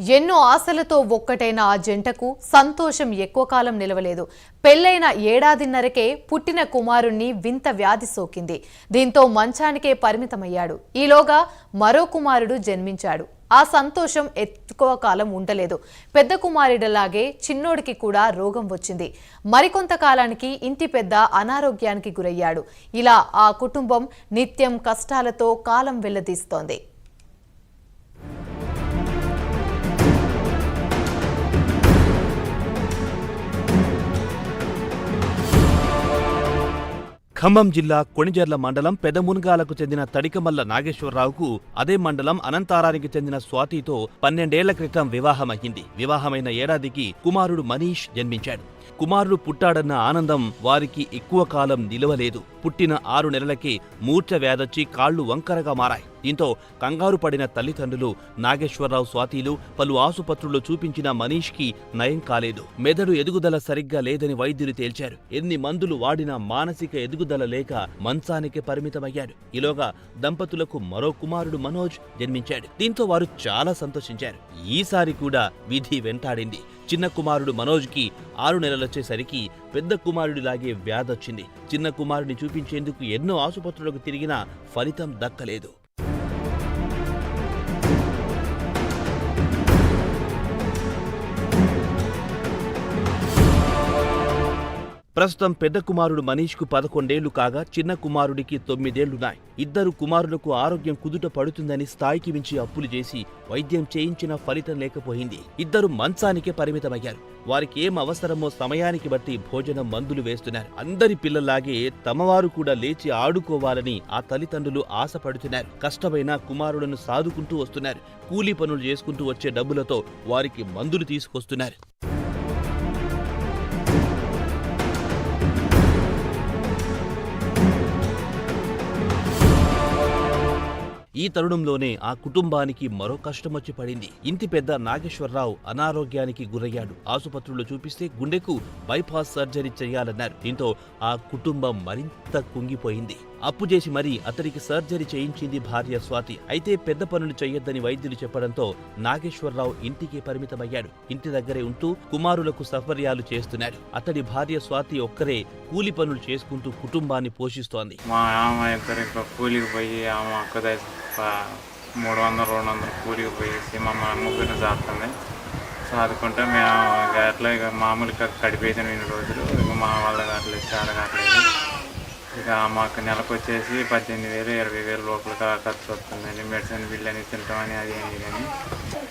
ఎన్నో ఆశలతో ఒక్కటైన ఆ జంటకు సంతోషం ఎక్కువ కాలం నిలవలేదు. పెళ్ళైన ఏడాదిన్నరకే పుట్టిన కుమారుణ్ణి వింత వ్యాధి సోకింది. దీంతో మంచానికే పరిమితమయ్యాడు. ఈలోగా మరో కుమారుడు జన్మించాడు. ఆ సంతోషం ఎక్కువ కాలం ఉండలేదు. పెద్ద కుమారుడిలాగే చిన్నోడికి కూడా రోగం వచ్చింది. మరికొంత కాలానికి ఇంటి పెద్ద అనారోగ్యానికి గురయ్యాడు. ఇలా ఆ కుటుంబం నిత్యం కష్టాలతో కాలం వెళ్ళదీస్తోంది ఖమ్మం జిల్లా కొణిజర్ల మండలం పెదమునగాలకు చెందిన తడికమల్ల నాగేశ్వరరావుకు అదే మండలం అనంతారానికి చెందిన స్వాతితో పన్నెండేళ్ళ క్రితం వివాహమయ్యింది. వివాహమైన ఏడాదికి కుమారుడు మనీష్ జన్మించాడు. కుమారుడు పుట్టాడన్న ఆనందం వారికి ఎక్కువ కాలం నిలవలేదు. పుట్టిన ఆరు నెలలకే మూర్ఛ వ్యాధొచ్చి కాళ్ళు వంకరగా మారాయి. దీంతో కంగారు పడిన తల్లిదండ్రులు నాగేశ్వరరావు స్వాతిలు పలు ఆసుపత్రుల్లో చూపించిన మనీష్కి నయం కాలేదు. మెదడు ఎదుగుదల సరిగ్గా లేదని వైద్యులు తేల్చారు. ఎన్ని మందులు వాడినా మానసిక ఎదుగుదల లేక మంచానికి పరిమితమయ్యాడు. ఈలోగా దంపతులకు మరో కుమారుడు మనోజ్ జన్మించాడు. దీంతో వారు చాలా సంతోషించారు. ఈసారి కూడా విధి వెంటాడింది. చిన్న కుమారుడు మనోజ్కి ఆరు నెలలొచ్చేసరికి పెద్ద కుమారుడిలాగే వ్యాధొచ్చింది. చిన్న కుమారుడిని చూపించేందుకు ఎన్నో ఆసుపత్రులకు తిరిగినా ఫలితం దక్కలేదు. ప్రస్తుతం పెద్ద కుమారుడు మనీష్కు పదకొండేళ్ళు కాగా చిన్న కుమారుడికి తొమ్మిదేళ్ళున్నాయి. ఇద్దరు కుమారులకు ఆరోగ్యం కుదుట పడుతుందని స్థాయికి మించి అప్పులు చేసి వైద్యం చేయించిన ఫలితం లేకపోయింది. ఇద్దరు మంచానికే పరిమితమయ్యారు. వారికి ఏం అవసరమో సమయానికి బట్టి భోజనం మందులు వేస్తున్నారు. అందరి పిల్లలాగే తమవారు కూడా లేచి ఆడుకోవాలని ఆ తల్లిదండ్రులు ఆశపడుతున్నారు. కష్టమైన కుమారులను సాదుకుంటూ వస్తున్నారు. కూలీ పనులు చేసుకుంటూ వచ్చే డబ్బులతో వారికి మందులు తీసుకొస్తున్నారు. ఈ తరుణంలోనే ఆ కుటుంబానికి మరో కష్టం వచ్చి పడింది. ఇంటి పెద్ద నాగేశ్వరరావు అనారోగ్యానికి గురయ్యాడు. ఆసుపత్రుల్లో చూపిస్తే గుండెకు బైపాస్ సర్జరీ చేయాలన్నారు. దీంతో ఆ కుటుంబం మరింత కుంగిపోయింది. అప్పు చేసి మరీ అతనికి సర్జరీ చేయించింది భార్య స్వాతి. అయితే పెద్ద పనులు చేయొద్దని వైద్యులు చెప్పడంతో నాగేశ్వరరావు ఇంటికి పరిమితమయ్యాడు. ఇంటి దగ్గరే ఉంటూ కుమారులకు సఫర్యాలు చేస్తున్నాడు. అతడి భార్య స్వాతి ఒక్కరే కూలి పనులు చేసుకుంటూ కుటుంబాన్ని పోషిస్తోంది. మా ఆమె కూలికి పోయి ఆమె ప- మూడు వందలు రెండు వందలు కూలికి పోయేసి మా మా ముగ్గురిని సాగుతుంది సాదుకుంటే మేము ఇక అట్లా ఇక మామూలుగా కడిపేసిన ఇన్ని రోజులు. ఇక మా వాళ్ళకి అట్లా చాలా కావట్లేదు. ఇక మాకు నెలకు వచ్చేసి పద్దెనిమిది వేలు ఇరవై వేలు లోపల ఖర్చు వస్తుందండి. మెడిసిన్ బిల్ అని తింటామని అది అని అని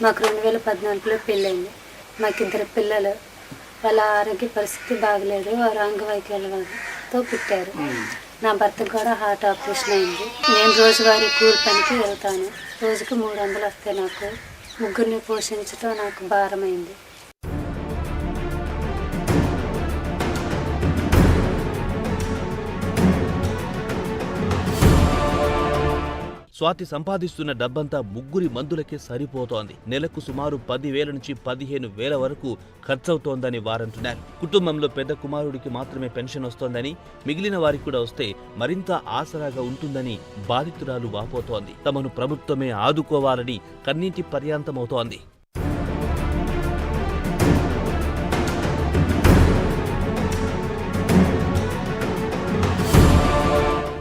మాకు రెండు వేల పద్నాలుగులో పెళ్ళైంది మాకు ఇద్దరు పిల్లలు. వాళ్ళ ఆరోగ్య పరిస్థితి బాగలేదు. వారు అంగవైకల్యంతో పుట్టారు. నా భర్తకు కూడా హార్ట్ ఆపరేషన్ అయింది. నేను రోజువారీ కూలి పనికి వెళ్తాను. రోజుకి మూడు వందలు వస్తాయి నాకు ముగ్గురిని పోషించడం నాకు భారమైంది. స్వాతి సంపాదిస్తున్న డబ్బంతా ముగ్గురి మందులకే సరిపోతోంది. నెలకు సుమారు పదివేల నుంచి పదిహేను వేల వరకు ఖర్చవుతోందని వారంటున్నారు. కుటుంబంలో పెద్ద కుమారుడికి మాత్రమే పెన్షన్ వస్తోందని మిగిలిన వారికి కూడా వస్తే మరింత ఆసరాగా ఉంటుందని బాధితురాలు వాపోతోంది. తమను ప్రభుత్వమే ఆదుకోవాలని కన్నీటి పర్యాంతమవుతోంది.